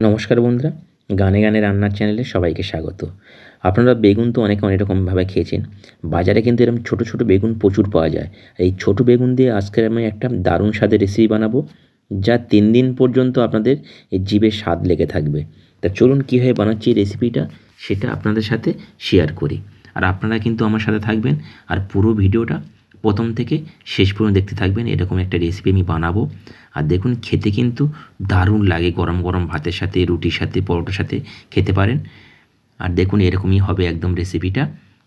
নমস্কার বন্ধুরা, গানে গানে রান্নার চ্যানেলে সবাইকে স্বাগত। আপনারা বেগুন তো অনেকে অনেক রকমভাবে খেয়েছেন। বাজারে কিন্তু এরকম ছোটো ছোটো বেগুন প্রচুর পাওয়া যায়। এই ছোটো বেগুন দিয়ে আজকের আমি একটা দারুণ স্বাদের রেসিপি বানাবো, যা তিন দিন পর্যন্ত আপনাদের এই জিভে স্বাদ লেগে থাকবে। তা চলুন কীভাবে বানাচ্ছি এই রেসিপিটা সেটা আপনাদের সাথে শেয়ার করি। আর আপনারা কিন্তু আমার সাথে থাকবেন, আর পুরো ভিডিওটা প্রথম থেকে শেষ পর্যন্ত দেখতে থাকবেন, এরকম একটা রেসিপি আমি বানাবো। আর দেখুন, খেতে কিন্তু দারুণ লাগে গরম গরম ভাতের সাথে, রুটির সাথে, পরোটার সাথে খেতে পারেন। আর দেখুন, এরকমই হবে একদম রেসিপিটা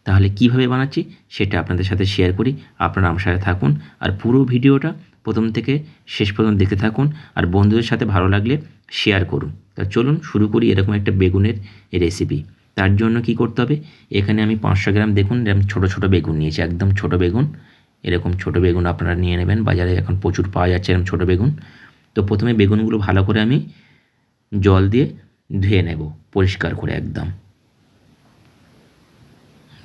তাহলে কীভাবে বানাচ্ছি সেটা আপনাদের সাথে শেয়ার করি, আপনারা আমার সাথে থাকুন। আর পুরো ভিডিওটা প্রথম থেকে শেষ পর্যন্ত দেখতে থাকুন। আর বন্ধুদের সাথে ভালো লাগলে শেয়ার করুন। তা চলুন, শুরু করি এরকম একটা বেগুনের রেসিপি তার জন্য কি করতে হবে? এখানে আমি পাঁচশো গ্রাম, দেখুন এরকম ছোটো ছোটো বেগুন নিয়েছি, একদম ছোটো বেগুন। এরকম ছোটো বেগুন আপনারা নিয়ে নেবেন। বাজারে এখন প্রচুর পাওয়া যাচ্ছে এরকম ছোটো বেগুন। তো প্রথমে বেগুনগুলো ভালো করে আমি জল দিয়ে ধুয়ে নেব পরিষ্কার করে একদম।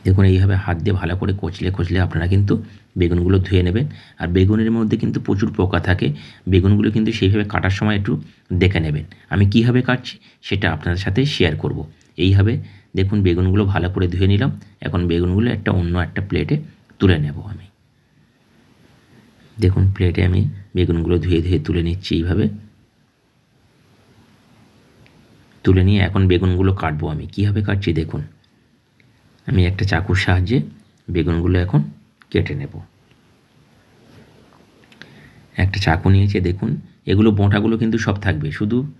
দেখুন এইভাবে হাত দিয়ে ভালো করে কচলে কচলে আপনারা কিন্তু বেগুনগুলো ধুয়ে নেবেন। আর বেগুনের মধ্যে কিন্তু প্রচুর পোকা থাকে। বেগুনগুলো কিন্তু সেইভাবে কাটার সময় একটু দেখে নেবেন। আমি কীভাবে কাটছি সেটা আপনাদের সাথে শেয়ার করব। এইভাবে দেখুন বেগুনগুলো ভালো করে ধুয়ে নিলাম। এখন বেগুনগুলো একটা অন্য একটা প্লেটে তুলে নেব আমি। দেখুন প্লেটে আমি বেগুনগুলো ধুয়ে ধুয়ে তুলে নিচ্ছি এইভাবে। তুলে নিয়ে এখন বেগুনগুলো কাটবো আমি। কীভাবে কাটছি দেখুন। আমি একটা চাকুর সাহায্যে বেগুনগুলো এখন কেটে নেব। একটা চাকু নিয়েছে, দেখুন। এগুলো বোঁটাগুলো কিন্তু সব থাকবে। শুধু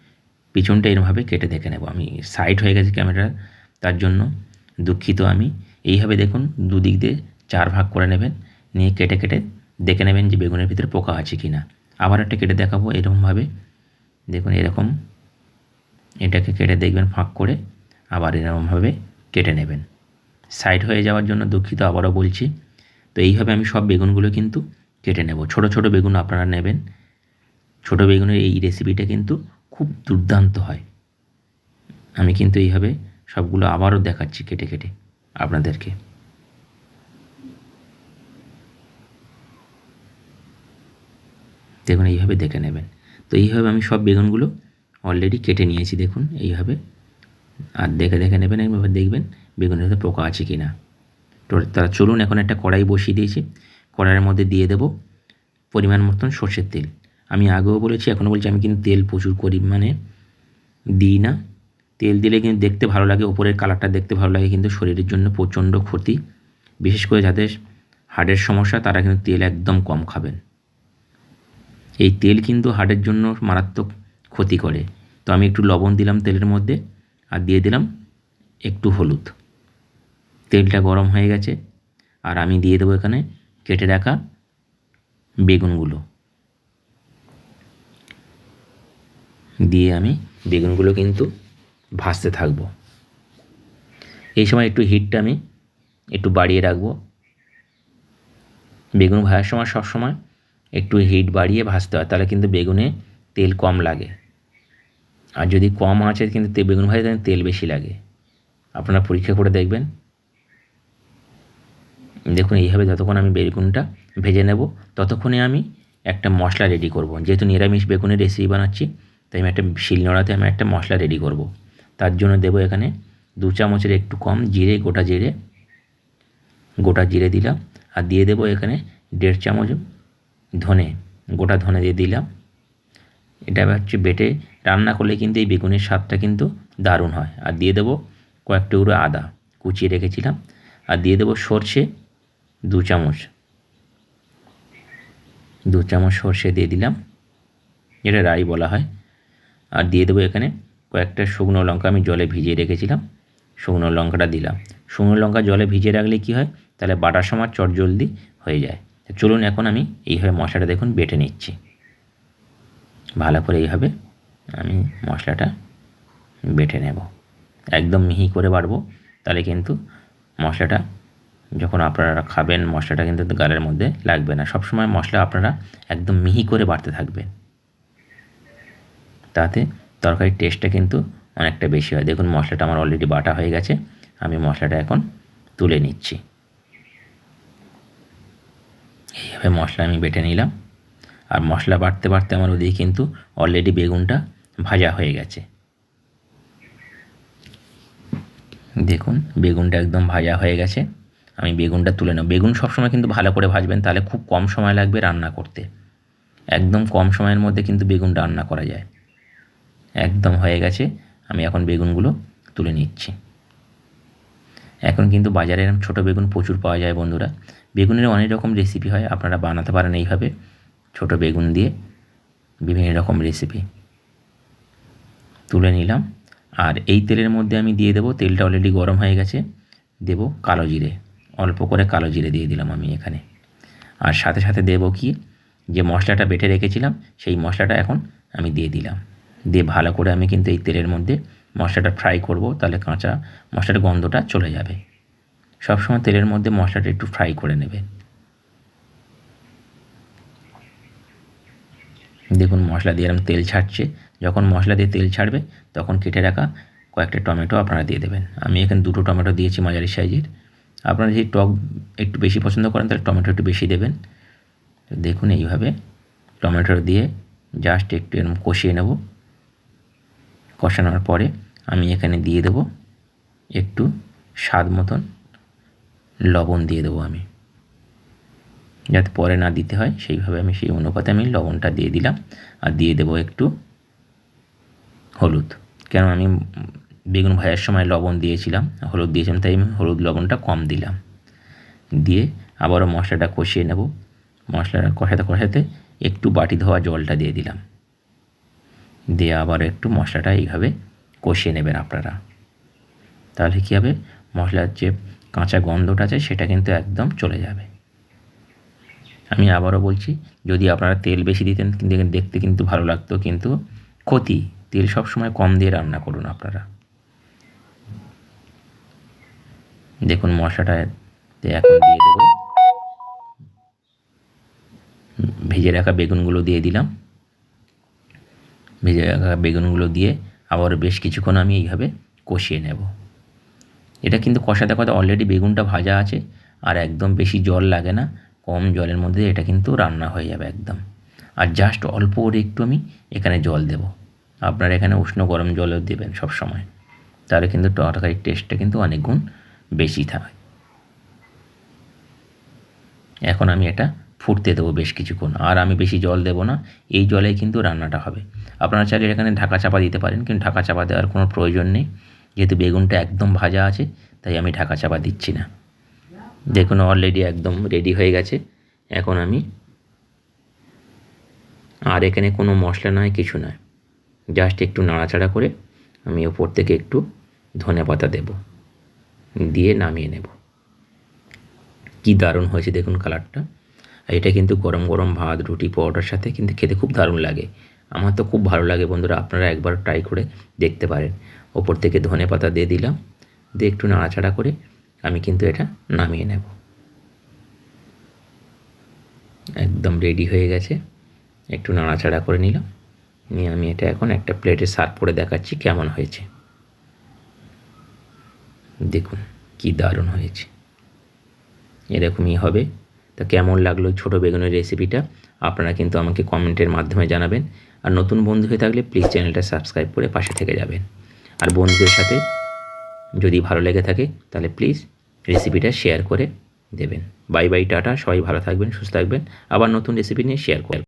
পিছনটা এরমভাবে কেটে দেখে নেব। আমি সাইড হয়ে গেছে ক্যামেরা তার জন্য দুঃখিত আমি। এইভাবে দেখুন, দুদিক দিয়ে চার ভাগ করে নেবেন। নিয়ে কেটে কেটে দেখে নেবেন যে বেগুনের ভিতরে পোকা আছে কি না আবার একটা কেটে দেখাবো এরকমভাবে। দেখুন, এরকম। এটাকে কেটে দেখবেন ফাঁক করে, আবার এরকমভাবে কেটে নেবেন। সাইড হয়ে যাওয়ার জন্য দুঃখিত, আবারও বলছি। তো এইভাবে আমি সব বেগুনগুলো কিন্তু কেটে নেব। ছোট ছোট বেগুন আপনারা নেবেন। ছোট বেগুনের এই রেসিপিটা কিন্তু খুব দুর্দান্ত হয়। আমি কিন্তু এইভাবে সবগুলো আবারও দেখাচ্ছি কেটে কেটে আপনাদেরকে। দেখুন, এইভাবে দেখে নেবেন। তো এইভাবে আমি সব বেগুনগুলো অলরেডি কেটে নিয়েছি, দেখুন, এইভাবে। আর দেখে দেখে নেবেন এইভাবে দেখবেন বেগুনের মধ্যে পোকা আছে কি না তো তারা চলুন, এখন একটা কড়াই বসিয়ে দিয়েছি। কড়াইয়ের মধ্যে দিয়ে দেব পরিমাণ মতন সর্ষের তেল। আমি আগেও বলেছি, এখনও বলছি, আমি কিন্তু তেল প্রচুর পরিমাণে দিই না। তেল দিলে কিন্তু দেখতে ভালো লাগে, ওপরের কালারটা দেখতে ভালো লাগে, কিন্তু শরীরের জন্য প্রচণ্ড ক্ষতি। বিশেষ করে যাদের হার্টের সমস্যা, তারা কিন্তু তেল একদম কম খাবেন। এই তেল কিন্তু হার্টের জন্য মারাত্মক ক্ষতি করে। তো আমি একটু লবণ দিলাম তেলের মধ্যে আর দিয়ে দিলাম একটু হলুদ। তেলটা গরম হয়ে গেছে আর আমি দিয়ে দেবো এখানে কেটে রাখা বেগুনগুলো। দিয়ে আমি বেগুনগুলো কিন্তু ভাজতে থাকব। এই সময় একটু হিটটা আমি একটু বাড়িয়ে রাখব। বেগুন ভাজার সময় সব সময় একটু হিট বাড়িয়ে ভাজতে হয়, তাহলে কিন্তু বেগুনে তেল কম লাগে। আর যদি কম আছে কিন্তু বেগুন ভাজে তাহলে তেল বেশি লাগে। আপনারা পরীক্ষা করে দেখবেন। দেখুন, এইভাবে যতক্ষণ আমি বেগুনটা ভেজে নেব, ততক্ষণে আমি একটা মশলা রেডি করব। যেহেতু নিরামিষ বেগুনের রেসিপি বানাচ্ছি, তাই আমি একটা শিলনোড়াতে আমি একটা মশলা রেডি করব। তার জন্য দেবো এখানে দু চামচের একটু কম জিরে, গোটা জিরে গোটা জিরে দিলাম। আর দিয়ে দেবো এখানে দেড় চামচ ধনে, গোটা ধনে দিয়ে দিলাম। এটা হচ্ছে বেটে রান্না করলে কিন্তু এই বেগুনের স্বাদটা কিন্তু দারুণ হয়। আর দিয়ে দেবো কয়েক টুকরো আদা, কুচিয়ে রেখেছিলাম। আর দিয়ে দেবো সর্ষে দু চামচ। দু চামচ সর্ষে দিয়ে দিলাম এটা রাই বলা হয়। আর দিয়ে দেবো এখানে কয়েকটা শুকনো লঙ্কা আমি জলে ভিজিয়ে রেখেছিলাম। শুকনো লঙ্কাটা দিলাম। শুকনো লঙ্কা জলে ভিজিয়ে রাখলে কী হয়? তাহলে বাটার সময় চট জলদি হয়ে যায়। চলুন এখন আমি এইভাবে মশলাটা দেখুন, বেটে নিচ্ছি। ভালো করে এইভাবে আমি মশলাটা বেটে নেব। একদম মিহি করে বাড়বো তাহলে কিন্তু মশলাটা যখন আপনারা খাবেন, মশলাটা কিন্তু গালের মধ্যে লাগবে না। সবসময় মশলা আপনারা একদম মিহি করে বাড়তে থাকবেন। তাতে তরকারির টেস্টটা কিন্তু অনেকটা বেশি হয়। দেখুন, মশলাটা আমার অলরেডি বাটা হয়ে গেছে। আমি মশলাটা এখন তুলে নিচ্ছি। এভাবে মশলা আমি বেটে নিলাম। আর মশলা বাড়তে বাড়তে আমার ওদিকে কিন্তু অলরেডি বেগুনটা ভাজা হয়ে গেছে। দেখুন, বেগুনটা একদম ভাজা হয়ে গেছে। আমি বেগুনটা তুলে নেব। বেগুন সবসময় কিন্তু ভালো করে ভাজবেন, তাহলে খুব কম সময় লাগবে রান্না করতে। একদম কম সময়ের মধ্যে কিন্তু বেগুন রান্না করা যায়। একদম হয়ে গেছে। আমি এখন বেগুনগুলো তুলে নিচ্ছি। এখন কিন্তু বাজারে এরকম ছোটো বেগুন প্রচুর পাওয়া যায় বন্ধুরা। বেগুনের অনেক রকম রেসিপি হয়, আপনারা বানাতে পারেন এইভাবে। ছোটো বেগুন দিয়ে বিভিন্ন রকম রেসিপি তুলে নিলাম। আর এই তেলের মধ্যে আমি দিয়ে দেবো, তেলটা অলরেডি গরম হয়ে গেছে। দেব কালো জিরে। অল্প করে কালো জিরে দিয়ে দিলাম আমি এখানে। আর সাথে সাথে দেব কি, যে মশলাটা বেটে রেখেছিলাম, সেই মশলাটা এখন আমি দিয়ে দিলাম। দিয়ে ভালো করে আমি কিন্তু এই তেলের মধ্যে মশলাটা ফ্রাই করব, তাহলে কাঁচা মশলার গন্ধটা চলে যাবে। সবসময় তেলের মধ্যে মশলাটা একটু ফ্রাই করে নেবে। দেখুন মশলা দিয়ে এরকম তেল ছাড়ছে। যখন মশলা দিয়ে তেল ছাড়বে, তখন কেটে রাখা কয়েকটা টমেটো আপনারা দিয়ে দেবেন। আমি এখানে দুটো টমেটো দিয়েছি মাঝারি সাইজের। আপনারা যদি টক একটু বেশি পছন্দ করেন, তাহলে টমেটো একটু বেশি দেবেন। দেখুন এইভাবে টমেটো দিয়ে জাস্ট একটু এরকম কষিয়ে নেব। কষানোর পরে আমি এখানে দিয়ে দেব একটু স্বাদ মতন লবণ দিয়ে দেবো আমি। যাতে পরে না দিতে হয়, সেইভাবে আমি সেই অনুপাতে আমি লবণটা দিয়ে দিলাম। আর দিয়ে দেবো একটু হলুদ। কেন আমি বেগুন ভাজার সময় লবণ দিয়েছিলাম, হলুদ দিয়েছিলাম, তাই আমি হলুদ লবণটা কম দিলাম। দিয়ে আবারও মশলাটা কষিয়ে নেব। মশলাটা কষাতে কষাতে একটু বাটি ধোয়া জলটা দিয়ে দিলাম। দিয়ে আবার একটু মশলাটা এইভাবে কষিয়ে নেবেন আপনারা। তাহলে কী হবে? মশলার যে কাঁচা গন্ধটা আছে, সেটা কিন্তু একদম চলে যাবে। আমি আবারও বলছি, যদি আপনারা তেল বেশি দিতেন, কিন্তু দেখতে কিন্তু ভালো লাগতো, কিন্তু ক্ষতি। তেল সবসময় কম দিয়ে রান্না করুন আপনারা। দেখুন মশলাটা এখন দিয়ে দেবো। ভেজে রাখা বেগুনগুলো দিয়ে দিলাম। ভেজে রাখা বেগুনগুলো দিয়ে আবার বেশ কিছুক্ষণ আমি এইভাবে কষিয়ে নেব। এটা কিন্তু কষাতে কথা অলরেডি বেগুনটা ভাজা আছে আর একদম বেশি জল লাগে না, কম জলের মধ্যে এটা কিন্তু রান্না হয়ে যাবে একদম। আর জাস্ট অল্প করে একটু আমি এখানে জল দেব। আপনারা এখানে উষ্ণ গরম জলও দেবেন সব সময় তাহলে কিন্তু তরকারির টেস্টটা কিন্তু অনেক গুণ বেশি থাকে। এখন আমি এটা ফুটতে দেবো বেশ কিছুক্ষণ। আর আমি বেশি জল দেবো না, এই জলেই কিন্তু রান্নাটা হবে। আপনারা চাইলে এখানে ঢাকা চাপা দিতে পারেন, কিন্তু ঢাকা চাপা দেওয়ার কোনো প্রয়োজন নেই। যেহেতু বেগুনটা একদম ভাজা আছে, তাই আমি ঢাকা চাপা দিচ্ছি না। দেখুন অলরেডি একদম রেডি হয়ে গেছে। এখন আমি আর এখানে কোনো মশলা নয়, কিছু নয়। জাস্ট একটু নাড়াচাড়া করে আমি ওপর থেকে একটু ধনে পাতা দেব, দিয়ে নামিয়ে নেব। কি দারুণ হয়েছে দেখুন কালারটা আর এটা কিন্তু গরম গরম ভাত, রুটি, পরোটার সাথে কিন্তু খেতে খুব দারুণ লাগে। আমার তো খুব ভালো লাগে বন্ধুরা, আপনারা একবার ট্রাই করে দেখতে পারেন। ওপর থেকে ধনে পাতা দিয়ে দিলাম, দিয়ে একটু নাড়াচাড়া করে আমি কিন্তু এটা নামিয়ে নেব। একদম রেডি হয়ে গেছে, একটু নাড়াচাড়া করে নিলাম। নিয়ে আমি এটা এখন একটা প্লেটে সার্ভ করে দেখাচ্ছি কেমন হয়েছে। দেখুন কি দারুণ হয়েছে। এরকমই হবে। তা কেমন লাগল ছোটো বেগুনের রেসিপিটা আপনারা কিন্তু আমাকে কমেন্টের মাধ্যমে জানাবেন। আর নতুন বন্ধু হয়ে থাকলে প্লিজ চ্যানেলটা সাবস্ক্রাইব করে পাশে থেকে যাবেন। আর বন্ধুদের সাথে যদি ভালো লেগে থাকে, তাহলে প্লিজ রেসিপিটা শেয়ার করে দেবেন। Bye bye tata. সবাই ভালো থাকবেন, সুস্থ থাকবেন। আবার নতুন রেসিপি নিয়ে শেয়ার করবেন